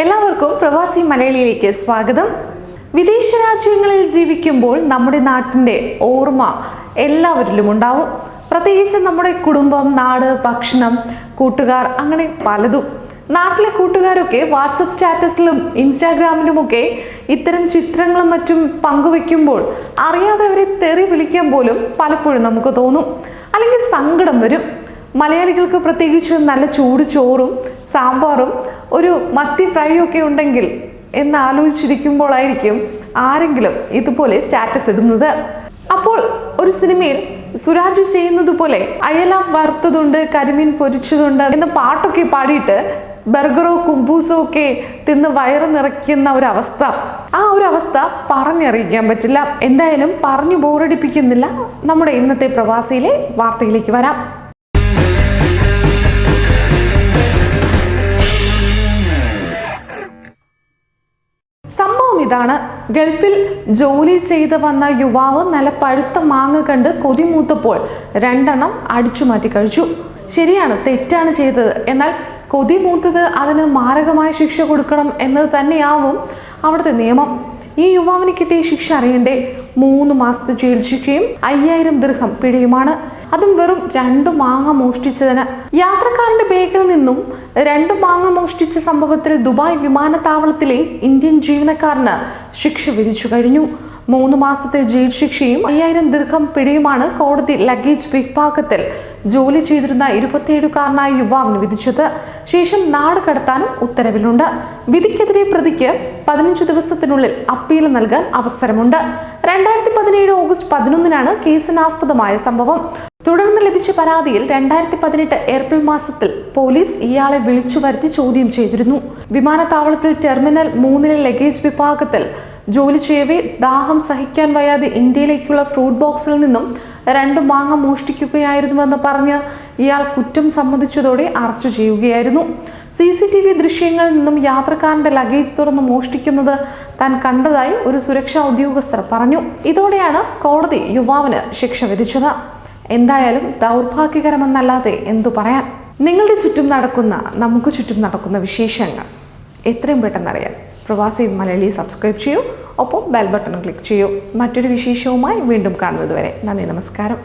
എല്ലാവർക്കും പ്രവാസി മലയാളിയിലേക്ക് സ്വാഗതം. വിദേശ രാജ്യങ്ങളിൽ ജീവിക്കുമ്പോൾ നമ്മുടെ നാട്ടിന്റെ ഓർമ്മ എല്ലാവരിലും ഉണ്ടാവും. പ്രത്യേകിച്ച് നമ്മുടെ കുടുംബം നാട് ഭക്ഷണം കൂട്ടുകാർ അങ്ങനെ പലതും. നാട്ടിലെ കൂട്ടുകാരൊക്കെ വാട്സപ്പ് സ്റ്റാറ്റസിലും ഇൻസ്റ്റാഗ്രാമിലുമൊക്കെ ഇത്തരം ചിത്രങ്ങളും മറ്റും പങ്കുവെക്കുമ്പോൾ അറിയാതെ അവരെ തെറി വിളിക്കാൻ പോലും പലപ്പോഴും നമുക്ക് തോന്നും. അല്ലെങ്കിൽ സങ്കടം വരും. മലയാളികൾക്ക് പ്രത്യേകിച്ച് നല്ല ചൂട് ചോറും സാമ്പാറും ഒരു മത്തി ഫ്രൈയും ഒക്കെ ഉണ്ടെങ്കിൽ എന്ന് ആലോചിച്ചിരിക്കുമ്പോഴായിരിക്കും ആരെങ്കിലും ഇതുപോലെ സ്റ്റാറ്റസ് ഇടുന്നത്. അപ്പോൾ ഒരു സിനിമയിൽ സുരാജ് ചെയ്യുന്നത് പോലെ അയല വറുത്തതുണ്ട് കരിമീൻ പൊരിച്ചതുണ്ട് എന്ന പാട്ടൊക്കെ പാടിയിട്ട് ബർഗറോ കുമ്പൂസോ ഒക്കെ തിന്ന് വയറ് നിറയ്ക്കുന്ന ഒരു അവസ്ഥ ആ ഒരു അവസ്ഥ പറഞ്ഞറിയിക്കാൻ പറ്റില്ല. എന്തായാലും പറഞ്ഞു ബോറടിപ്പിക്കുന്നില്ല. നമ്മുടെ ഇന്നത്തെ പ്രവാസിയിലെ വാർത്തയിലേക്ക് വരാം. സംഭവം ഇതാണ്. ഗൾഫിൽ ജോലി ചെയ്ത് വന്ന യുവാവ് നല്ല പഴുത്ത മാങ്ങ കണ്ട് കൊതിമൂത്തപ്പോൾ രണ്ടെണ്ണം അടിച്ചു മാറ്റി കഴിച്ചു. ശരിയാണ് തെറ്റാണ് ചെയ്തത്. എന്നാൽ കൊതിമൂത്തത് അതിന് മാരകമായ ശിക്ഷ കൊടുക്കണം എന്നത് തന്നെയാവും അവിടുത്തെ നിയമം. ഈ യുവാവിന് കിട്ടിയ ശിക്ഷ അറിയണ്ടേ? മൂന്ന് മാസത്തെ ജയിൽ ശിക്ഷയും അയ്യായിരം ദീർഘം പിഴയുമാണ്. അതും വെറും രണ്ടു മാങ്ങ മോഷ്ടിച്ചതിന്. യാത്രക്കാരന്റെ ബേഗിൽ നിന്നും രണ്ട് മാങ്ങ മോഷ്ടിച്ച സംഭവത്തിൽ ദുബായ് വിമാനത്താവളത്തിലെ ഇന്ത്യൻ ജീവനക്കാരന് ശിക്ഷ വിധിച്ചു കഴിഞ്ഞു. മൂന്ന് മാസത്തെ ജയിൽ ശിക്ഷയും അയ്യായിരം ദീർഘം പിഴയുമാണ് കോടതി ലഗേജ് വിഭാഗത്തിൽ ജോലി ചെയ്തിരുന്ന ഇരുപത്തിയേഴുകാരനായ യുവാവിന് വിധിച്ചത്. ശേഷം നാട് കടത്താനും ഉത്തരവിലുണ്ട്. വിധിക്കെതിരെ പ്രതിക്ക് പതിനഞ്ച് ദിവസത്തിനുള്ളിൽ അപ്പീൽ നൽകാൻ അവസരമുണ്ട്. രണ്ടായിരത്തി പതിനേഴ് ഓഗസ്റ്റ് പതിനൊന്നിനാണ് കേസിനാസ്പദമായ സംഭവം. തുടർന്ന് ലഭിച്ച പരാതിയിൽ രണ്ടായിരത്തി പതിനെട്ട് ഏപ്രിൽ മാസത്തിൽ പോലീസ് ഇയാളെ വിളിച്ചു വരുത്തി ചോദ്യം ചെയ്തിരുന്നു. വിമാനത്താവളത്തിൽ ടെർമിനൽ മൂന്നിലെ ലഗേജ് വിഭാഗത്തിൽ ജോലി ചെയ്യവേ ദാഹം സഹിക്കാൻ വയ്യാതെ ഇന്ത്യയിലേക്കുള്ള ഫ്രൂട്ട് ബോക്സിൽ നിന്നും രണ്ട് മാങ്ങ മോഷ്ടിക്കുകയായിരുന്നുവെന്ന് പറഞ്ഞ് ഇയാൾ കുറ്റം സമ്മതിച്ചതോടെ അറസ്റ്റ് ചെയ്യുകയായിരുന്നു. സി സി ടി വി ദൃശ്യങ്ങളിൽ നിന്നും യാത്രക്കാരന്റെ ലഗേജ് തുറന്ന് മോഷ്ടിക്കുന്നത് താൻ കണ്ടതായി ഒരു സുരക്ഷാ ഉദ്യോഗസ്ഥർ പറഞ്ഞു. ഇതോടെയാണ് കോടതി യുവാവിന് ശിക്ഷ വിധിച്ചത്. എന്തായാലും ദൗർഭാഗ്യകരമെന്നല്ലാതെ എന്തു പറയാൻ? നിങ്ങളുടെ ചുറ്റും നടക്കുന്ന നമുക്ക് ചുറ്റും നടക്കുന്ന വിശേഷങ്ങൾ എത്രയും പെട്ടെന്ന് അറിയാൻ പ്രവാസി മലയാളി സബ്സ്ക്രൈബ് ചെയ്യൂ. ഒപ്പം ബെൽ ബട്ടൺ ക്ലിക്ക് ചെയ്യൂ. മറ്റൊരു വിശേഷവുമായി വീണ്ടും കാണുന്നത് വരെ നന്ദി നമസ്കാരം.